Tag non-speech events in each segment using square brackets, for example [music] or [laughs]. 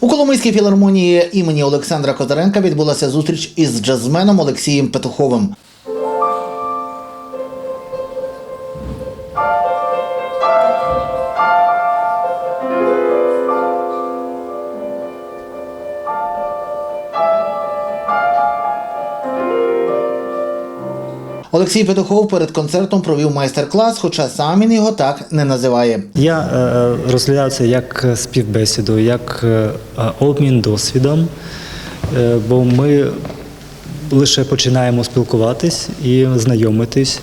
У Коломийській філармонії імені Олександра Козаренка відбулася зустріч із джазменом Олексієм Петуховим. Олексій Петухов перед концертом провів майстер-клас, хоча сам він його так не називає. Я е, розглядаю це як співбесіду, як е, обмін досвідом, е, бо ми лише починаємо спілкуватись і знайомитись.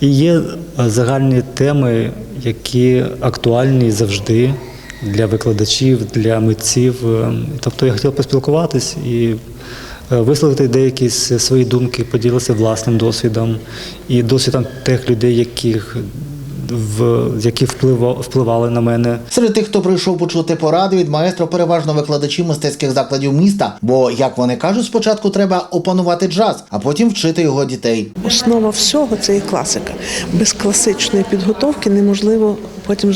І є е, загальні теми, які актуальні завжди для викладачів, для митців. Е, Тобто я хотів поспілкуватись і е, висловити деякі свої думки, поділитися власним досвідом і досвідом тих людей, яких які впливали, впливали на мене. Серед тих, хто прийшов почути поради від маестро, переважно викладачі мистецьких закладів міста. Бо, як вони кажуть, спочатку треба опанувати джаз, а потім вчити його дітей. Основа всього це є класика. Без класичної підготовки неможливо потім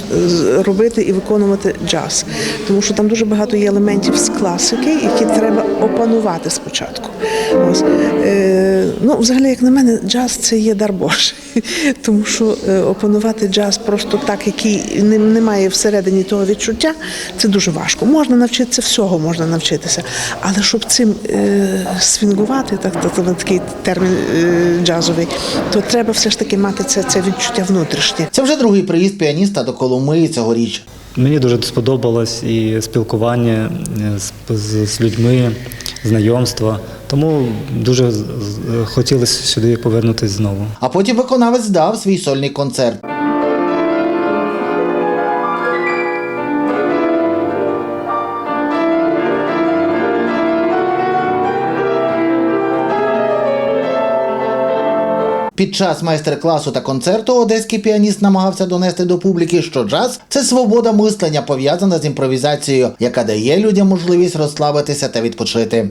робити і виконувати джаз, тому що там дуже багато є елементів з класики, які треба опанувати спочатку. Ось е, ну, взагалі, як на мене, джаз це є дар Божий, [laughs] тому що е, опанувати джаз просто так, який не, не всередині того відчуття, це дуже важко. Можна навчитися всього, можна навчитися, але щоб цим е, свінгувати, так, так, так такий термін е, джазовий, то треба все ж таки мати це, це відчуття внутрішнє. Це вже другий приїзд піаніста до Коломиї цьогоріч. Мені дуже сподобалось і спілкування е, з, з, з людьми, знайомства. Тому дуже хотілося сюди повернутися знову. А потім виконавець дав свій сольний концерт. Під час майстер-класу та концерту одеський піаніст намагався донести до публіки, що джаз це свобода мислення, пов'язана з імпровізацією, яка дає людям можливість розслабитися та відпочити.